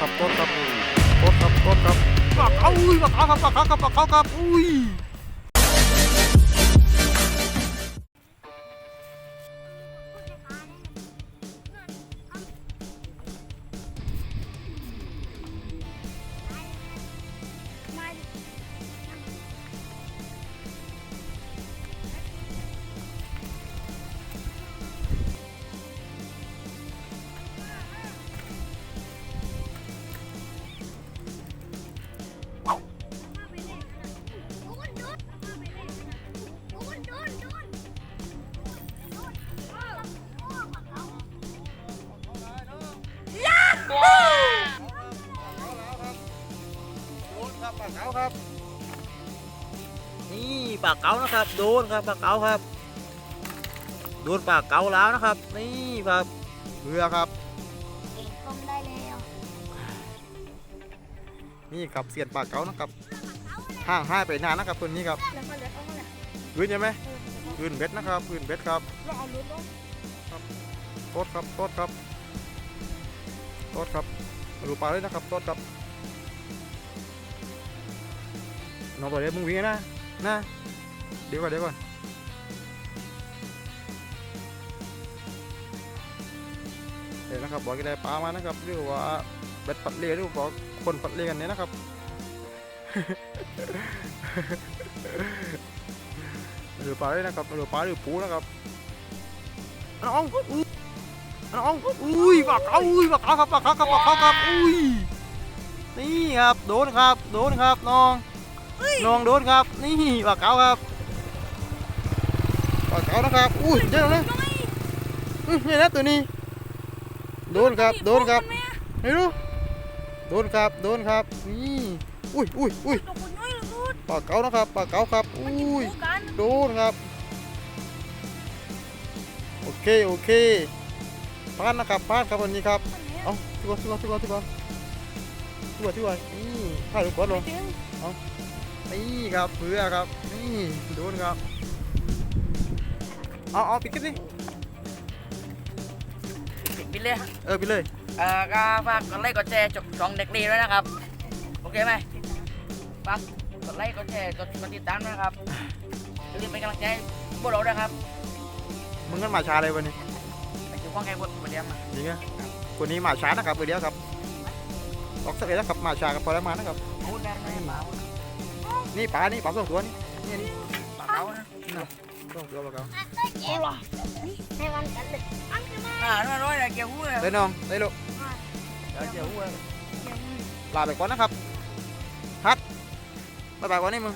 ครับต้นครับต้นครับต้นครับปักเอาอุ้ยปักเอาครับปักเอาครับปักเอาครับอุ้ย นครับปากเอาครับ นี่ปากเก๋านะครับ โดนครับปากเก๋าครับ โดนปากเก๋าแล้วนะครับ นี่ครับเรือครับเก่งกลมได้แล้วนี่ครับเสียนปากเก๋านะครับห่างหายไปนานนะครับคนนี้ครับแล้วก็เหลือเอาแหละพื้นใช่ไหมเออแล้วก็พื้นเบ็ดนะครับพื้นเบ็ดครับแล้วเอาลุ้นลงโทษครับโทษครับโทษครับมาดูปลาเลยนะครับโทษครับ น้องบอกเลยมึงวิ่งนะนะเดี๋ยวก่อนเดี๋ยวก่อนเดี๋ยวนะครับบอกกันได้ปลามานะครับหรือว่าเบ็ดปัดเลี้ยหรือบอกคนปัดเลี้ยกันเนี่ยนะครับมาดูปลาเลยนะครับมาดูปลาหรือปูนะครับน้องอุ้ยน้องอุ้ยปากเอาอุ้ยปากเอาครับปากเอาครับปากเอาครับอุ้ยนี่ครับโดนครับโดนครับน้อง น้องโดนครับ นี่ปากเอาครับปากเอานะครับ อุ้ยเดี๋ยวนะอุ้ยนี่นะตัวนี้ โดนครับ โดนครับไม่รู้ โดนครับ โดนครับ นี่ อุ้ยอุ้ยอุ้ยตัวคุณน้อยหรือพูดปากเก๋านะครับปากเก๋าครับ อุ้ยคู่กันโดนครับ โอเค โอเคพลาดนะครับพลาดครับวันนี้ครับ เอ้าที่ว่าที่ว่าที่ว่าที่ว่าที่ว่าที่ว่านี่พลาดลูกบอลลงถึง นี่ครับเพื่อครับ นี่โดนครับ เอาเอาปิดกันดิปิดไปเลยเออปิดเลยเอ่อก็ฝากกดไลค์กดแชร์จกช่องเด็กดีด้วยนะครับ โอเคไหมฝากกดไลค์กดแชร์กดกดติดตามด้วยนะครับอย่าลืมเป็นกำลังใจให้พวกเราด้วยครับมึงกันมาช้าเลยวันนี้ไปถึงห้องแขกบทมาเดียวมาจริงไงคนนี้มาช้านะครับเดี๋ยวครับออกสักเอ็ดแล้วครับมาช้ากับพอแล้วมานะครับ พูดได้ไหมเปล่า นี่ปลานี่ปลาสองตัวนี่นี่นี่ปากเขานะสองตัวปลาเก๋าเจ็บนี่ให้มันกันเลยอันกันมาอ่าน้อยน้อยๆเกี่ยวหัวได้น้องได้ลูกเดี๋ยวเกี่ยวหัวลาไปก่อนนะครับฮัทบ๊ายบายก่อนนี่มึง